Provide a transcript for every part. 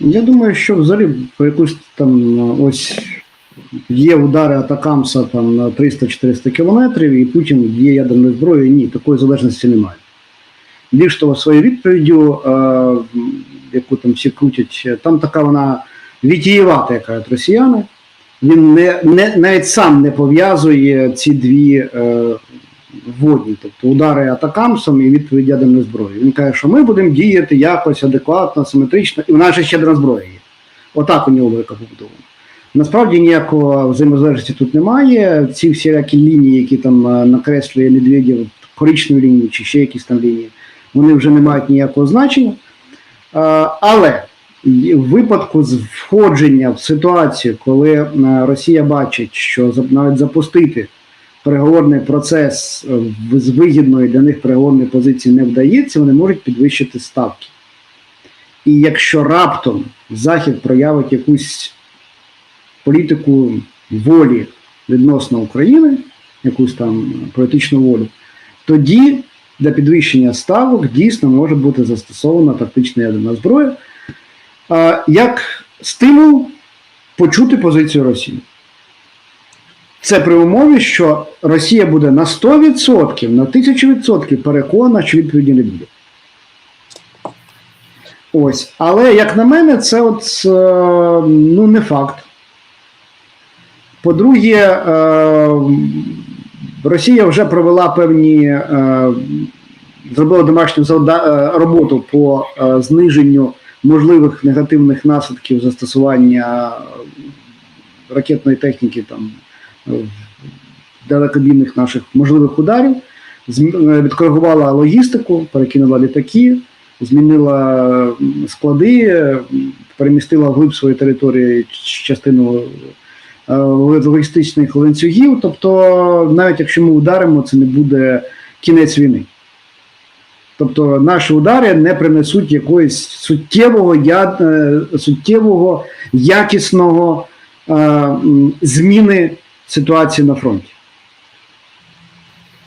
Я думаю, що взагалі по якусь там ось є удари Атакамса там на 300-400 кілометрів, і Путін є ядерною зброєю. Ні, такої залежності немає. Більш того, своєю відповіддю, е, яку там всі крутять, там така вона вітієвата, як кажуть росіяни. Він не, не, навіть сам не пов'язує ці дві е, водні, тобто удари атакамсом і відповідь ядерною зброєю. Він каже, що ми будемо діяти якось адекватно, симетрично, і в нас ще ядерна зброя є. Отак у нього велика побудована. Насправді ніякого взаємозалежності тут немає. Ці всілякі лінії, які там е, накреслює Медведєв, коричневі лінії чи ще якісь там лінії, вони вже не мають ніякого значення. Е, Але в випадку з входження в ситуацію, коли е, Росія бачить, що навіть запустити переговорний процес е, з вигідної для них переговорної позиції не вдається, вони можуть підвищити ставки. І якщо раптом Захід проявить якусь політику волі відносно України, якусь там політичну волю, тоді для підвищення ставок дійсно може бути застосована тактична ядерна зброя як стимул почути позицію Росії. Це при умові, що Росія буде на 100%, на 1000% переконана, що відповіді не буде. Ось. Але, як на мене, це от, е, ну, не факт. По-друге, е, Росія вже провела певні, е, зробила домашню роботу по зниженню можливих негативних наслідків застосування ракетної техніки там далекобійних наших можливих ударів, е, відкоригувала логістику, перекинула літаки, змінила склади, е, перемістила вглиб своєї території частину е, логістичних ланцюгів. Тобто, навіть якщо ми ударимо, це не буде кінець війни. Тобто наші удари не принесуть якоїсь суттєвого, е, суттєвого якісного е, зміни ситуації на фронті.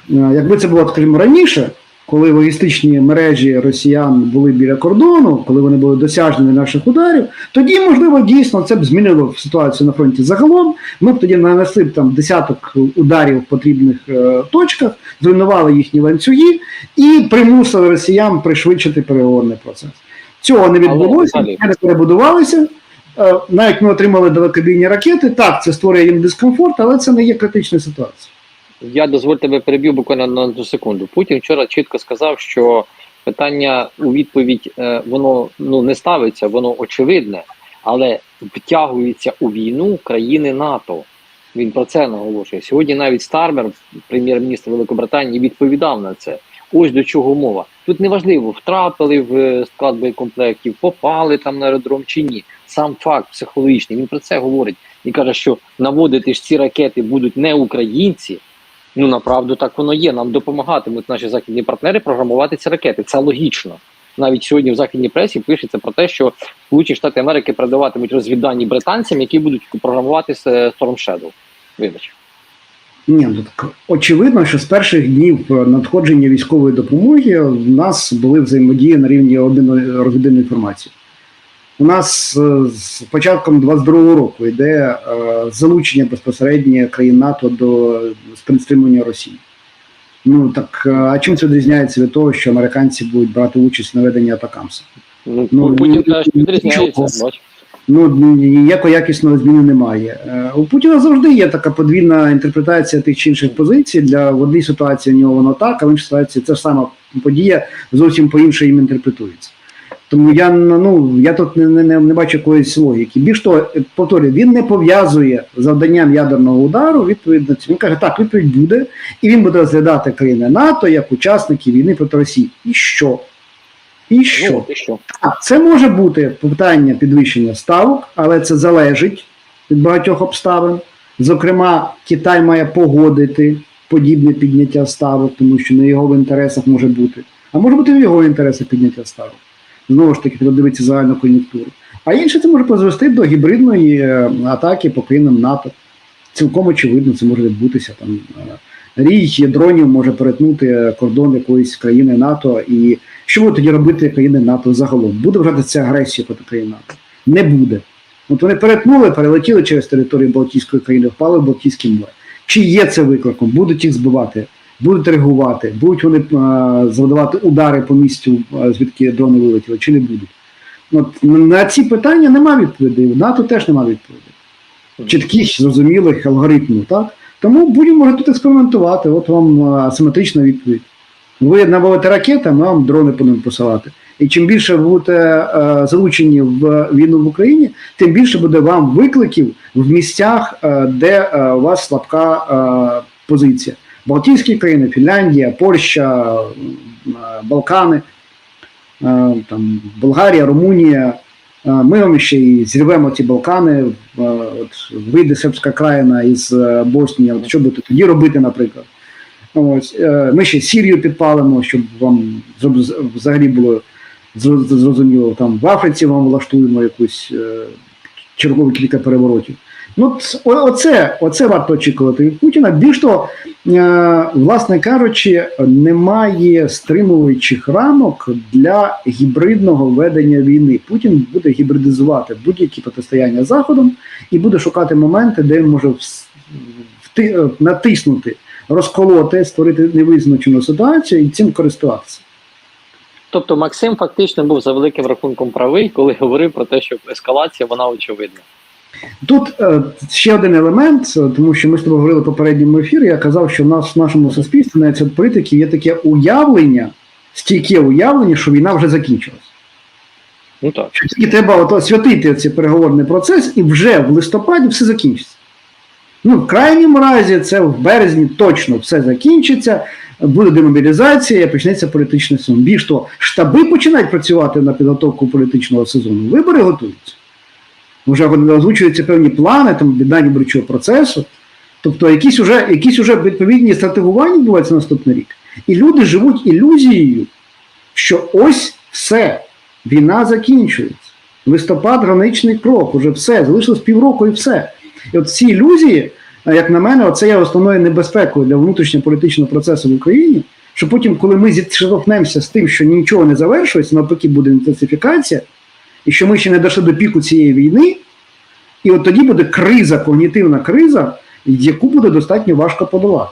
Е, Якби це було, скажімо, раніше, коли логістичні мережі росіян були біля кордону, коли вони були досяжні наших ударів, тоді, можливо, дійсно це б змінило ситуацію на фронті загалом. Ми б тоді нанесли б там десяток ударів в потрібних е, точках, зруйнували їхні ланцюги і примусили росіян пришвидшити переговорний процес. Цього не відбулося, не перебудувалися. Е, Навіть ми отримали далекобійні ракети. Так, це створює їм дискомфорт, але це не є критичною ситуацією. Я дозволь тебе переб'ю буквально на одну секунду. Путін вчора чітко сказав, що питання у відповідь е, воно ну не ставиться, воно очевидне, але втягуються у війну країни НАТО. Він про це наголошує. Сьогодні навіть Стармер, прем'єр-міністр Великобританії, відповідав на це. Ось до чого мова. Тут неважливо, втрапили в склад боєкомплектів, попали там на аеродром чи ні. Сам факт психологічний. Він про це говорить. Він каже, що наводити ж ці ракети будуть не українці. Ну направду так воно є. Нам допомагатимуть наші західні партнери програмувати ці ракети. Це логічно. Навіть сьогодні в західній пресі пишеться про те, що Сполучені Штати Америки передаватимуть розвіддані британцям, які будуть програмувати Storm Shadow. Вибач. Ні, ну так очевидно, що з перших днів е, надходження військової допомоги в нас були взаємодії на рівні обміну розвідної інформації. У нас е, з початком 22-го року йде е, залучення безпосередньо країн НАТО до стримування Росії. Ну так е, а чим це відрізняється від того, що американці будуть брати участь в наведенні атакамса? Ну, Ну, Путін ні- відрізняється. Ну ніякої якісної зміни немає. У Путіна завжди є така подвійна інтерпретація тих чи інших позицій. Для в одній ситуації у нього воно так, а в іншій ситуації це ж сама подія зовсім по іншій їм інтерпретується. Тому я ну я тут не, не, не, бачу якоїсь логіки. Більш того, повторюю, він не пов'язує завданням ядерного удару відповідно. Він каже, так, відповідь буде, і він буде розглядати країни НАТО як учасники війни проти Росії. І що? І що? Ну, і що? Так, це може бути питання підвищення ставок, але це залежить від багатьох обставин. Зокрема, Китай має погодити подібне підняття ставок, тому що не його в інтересах може бути. А може бути в його інтересах підняття ставок. Знову ж таки, треба дивитися загальну кон'юнктуру. А інше це може призвести до гібридної е, атаки по країнам НАТО. Цілком очевидно, це може відбутися там. е, Рій дронів може перетнути кордон якоїсь країни НАТО і що будуть тоді робити країни НАТО загалом? Буде вважати це агресією проти країн НАТО? Не буде. От вони перетнули, перелетіли через територію Балтійської країни, впали в Балтійське море. Чи є це викликом? Будуть їх збивати, будуть реагувати, будуть вони е, завдавати удари по місцю, е, звідки дрони вилетіли, чи не будуть? От на ці питання немає відповідей. В НАТО теж немає відповідей. Чітких, зрозумілих алгоритмів, так? Тому будемо тут експериментувати. От вам е, асиметрична відповідь. Ви навалите ракети, ми вам дрони будемо посилати. І чим більше ви будете е, залучені в війну в Україні, тим більше буде вам викликів в місцях, е, де е, у вас слабка е, позиція. Балтійські країни, Фінляндія, Польща, е, Балкани, е, там, Болгарія, Румунія. Е, Ми вам ще і зірвемо ці Балкани, от вийде сербська країна із Боснії. От що будете тоді робити, наприклад? Ось ми ще Сірію підпалимо, щоб вам взагалі було зрозуміло. Там в Африці вам влаштуємо якусь чергові кілька переворотів. Ну, оце, оце варто очікувати від Путіна. Більш того, е, власне кажучи, немає стримуючих рамок для гібридного ведення війни. Путін буде гібридизувати будь-які протистояння Заходом і буде шукати моменти, де він може е, натиснути, розколоти, створити невизначену ситуацію і цим користуватися. Тобто Максим фактично був за великим рахунком правий, коли говорив про те, що ескалація вона очевидна. Тут е, ще один елемент, е, тому що ми з тобою говорили в попередньому ефірі. Я казав, що в нас в нашому суспільстві, навіть серед політиків, є таке уявлення, стійке уявлення, що війна вже закінчилась. Ну так. Що тільки треба от освятити цей переговорний процес, і вже в листопаді все закінчиться. Ну, в крайньому разі, це в березні точно все закінчиться, буде демобілізація, почнеться політичний сезон. Більш того, штаби починають працювати на підготовку політичного сезону. Вибори готуються. Вже озвучуються певні плани там об'єднання виборчого процесу. Тобто якісь уже, якісь уже відповідні стратегування відбуваються на наступний рік. І люди живуть ілюзією, що ось все, війна закінчується. Листопад граничний крок, уже все, залишилось півроку і все. І от ці ілюзії, е, як на мене, це є основною небезпекою для внутрішньополітичного процесу в Україні. Що потім, коли ми зіштовхнемося з тим, що нічого не завершується, навпаки, буде інтенсифікація, і що ми ще не дійшли до піку цієї війни, і от тоді буде криза, когнітивна криза, яку буде достатньо важко подолати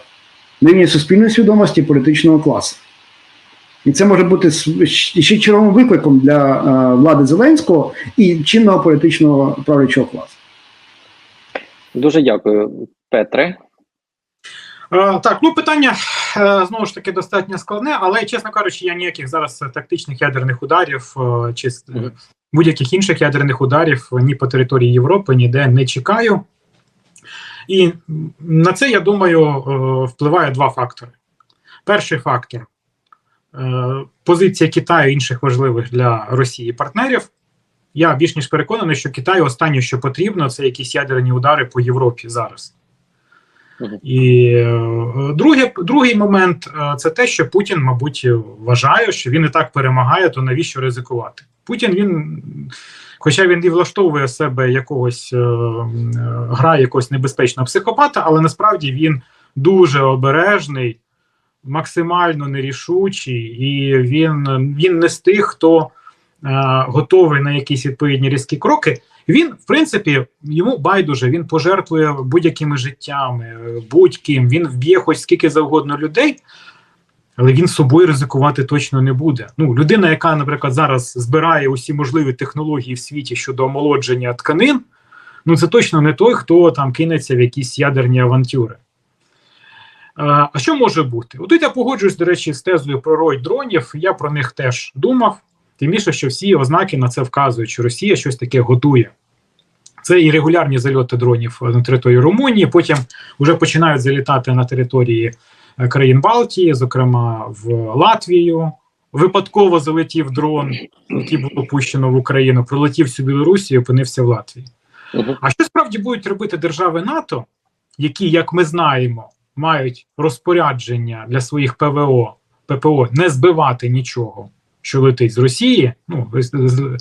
на рівні суспільної свідомості і політичного класу. І це може бути ще черговим викликом для е, влади Зеленського і чинного політичного правлячого класу. Дуже дякую, Петре. Е, Так, ну питання е, знову ж таки достатньо складне, але чесно кажучи, я ніяких зараз тактичних ядерних ударів чи. Будь-яких інших ядерних ударів ні по території Європи ніде не чекаю. І на це, я думаю, е, впливає два фактори. Перший фактор е, позиція Китаю і інших важливих для Росії партнерів. Я більш ніж переконаний, що Китаю останнє, що потрібно, це якісь ядерні удари по Європі зараз. І е, друге, другий момент це те, що Путін, мабуть, вважає, що він і так перемагає, то навіщо ризикувати? Путін він, хоча він і влаштовує себе якогось е, е, якогось небезпечного психопата, але насправді він дуже обережний, максимально нерішучий, і він, він не з тих, хто е, готовий на якісь відповідні різкі кроки. Він, в принципі, йому байдуже, він пожертвує будь-якими життями, будь-ким, він вб'є хоч скільки завгодно людей, але він собою ризикувати точно не буде. Ну, людина, яка, наприклад, зараз збирає усі можливі технології в світі щодо омолодження тканин, ну це точно не той, хто там кинеться в якісь ядерні авантюри. Е, А що може бути? От тут я погоджуюсь, до речі, з тезою про рой дронів. Я про них теж думав. Тим більше, що всі ознаки на це вказують, що Росія щось таке готує. Це і регулярні зальоти дронів на території Румунії, потім вже починають залітати на території країн Балтії, зокрема в Латвію. Випадково залетів дрон, який було пущено в Україну, пролетів всю Білорусі і опинився в Латвії. А що справді будуть робити держави НАТО, які, як ми знаємо, мають розпорядження для своїх ПВО, ППО не збивати нічого, що летить з Росії, ну з, з,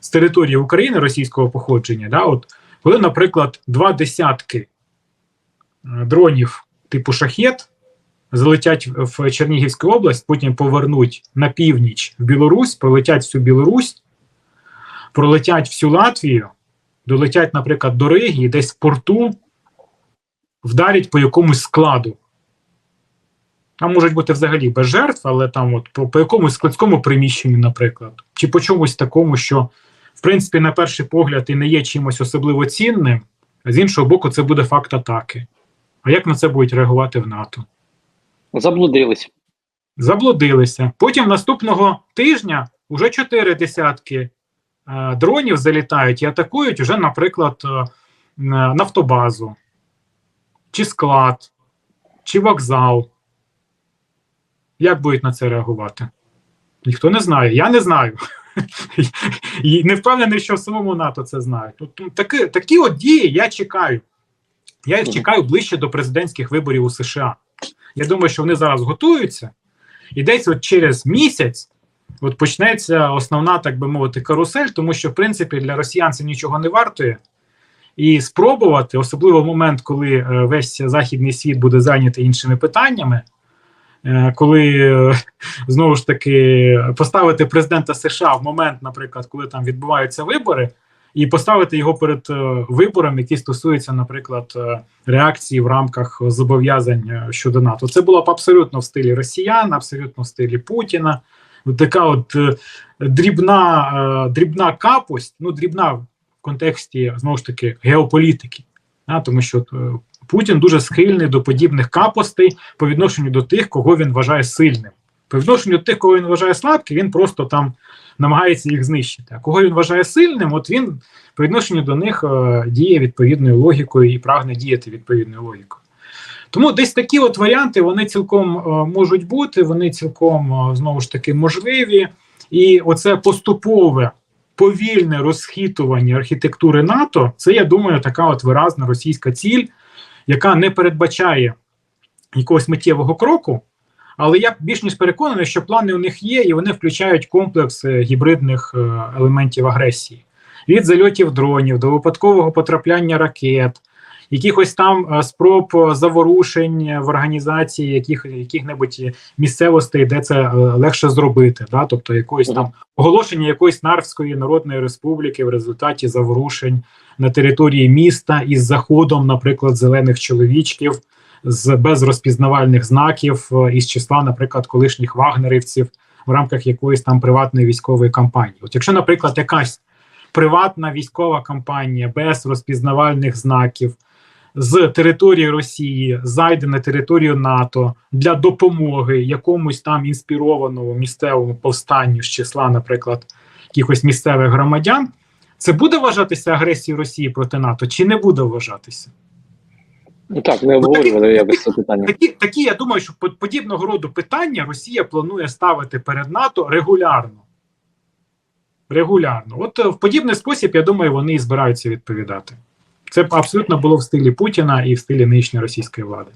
з території України російського походження, да, от коли, наприклад, два десятки е, дронів типу шахет залетять в Чернігівську область, потім повернуть на північ в Білорусь, пролетять всю Білорусь, пролетять всю Латвію, долетять, наприклад, до Риги десь в порту вдарять по якомусь складу. Там можуть бути взагалі без жертв, але там от по, по якомусь складському приміщенню, наприклад, чи по чомусь такому, що, в принципі, на перший погляд і не є чимось особливо цінним, а з іншого боку, це буде факт атаки. А як на це будуть реагувати в НАТО? Заблудились. Заблудилися. Потім наступного тижня вже чотири десятки е, дронів залітають і атакують уже, наприклад, е, нафтобазу, чи склад, чи вокзал. Як будуть на це реагувати? Ніхто не знає. Я не знаю. І не впевнений, що в самому НАТО це знають. Тут такі, такі от дії я чекаю. Я їх чекаю ближче до президентських виборів у США. Я думаю, що вони зараз готуються, і десь от через місяць от почнеться основна, так би мовити, карусель, тому що, в принципі, для росіян це нічого не вартує. І спробувати, особливо в момент, коли е, весь західний світ буде зайнятий іншими питаннями, е, коли е, знову ж таки поставити президента США в момент, наприклад, коли там відбуваються вибори, і поставити його перед е, вибором, які стосуються, наприклад, е, реакції в рамках зобов'язань е, щодо НАТО. Це було б абсолютно в стилі росіян, абсолютно в стилі Путіна. Така от дрібна, дрібна капость, ну дрібна в контексті знову ж таки геополітики. А, тому що Путін дуже схильний до подібних капостей по відношенню до тих, кого він вважає сильним. По відношенню тих, кого він вважає слабким, він просто там намагається їх знищити. А кого він вважає сильним, от він по відношенню до них е, діє відповідною логікою і прагне діяти відповідною логікою. Тому десь такі от варіанти вони цілком е, можуть бути, вони цілком е, знову ж таки можливі. І оце поступове повільне розхитування архітектури НАТО це, я думаю, така от виразна російська ціль, яка не передбачає якогось миттєвого кроку. Але я більш ніж переконаний, що плани у них є, і вони включають комплекс е, гібридних е, елементів агресії. Від зальотів дронів до випадкового потрапляння ракет, якихось там е, спроб заворушень в організації яких, яких-небудь місцевостей, де це легше зробити, да? тобто якоїсь там оголошення якоїсь Нарвської Народної Республіки в результаті заворушень на території міста із заходом, наприклад, зелених чоловічків з без розпізнавальних знаків е, із числа, наприклад, колишніх вагнерівців в рамках якоїсь там приватної військової кампанії. От якщо, наприклад, якась приватна військова кампанія без розпізнавальних знаків з території Росії зайде на територію НАТО для допомоги якомусь там інспірованому місцевому повстанню з числа, наприклад, якихось місцевих громадян, це буде вважатися агресією Росії проти НАТО чи не буде вважатися? Ну так, не обговорювали якось це питання. Такі, такі, я думаю, що подібного роду питання Росія планує ставити перед НАТО регулярно. Регулярно. От е, в подібний спосіб, я думаю, вони і збираються відповідати. Це абсолютно було в стилі Путіна і в стилі нинішньої російської влади.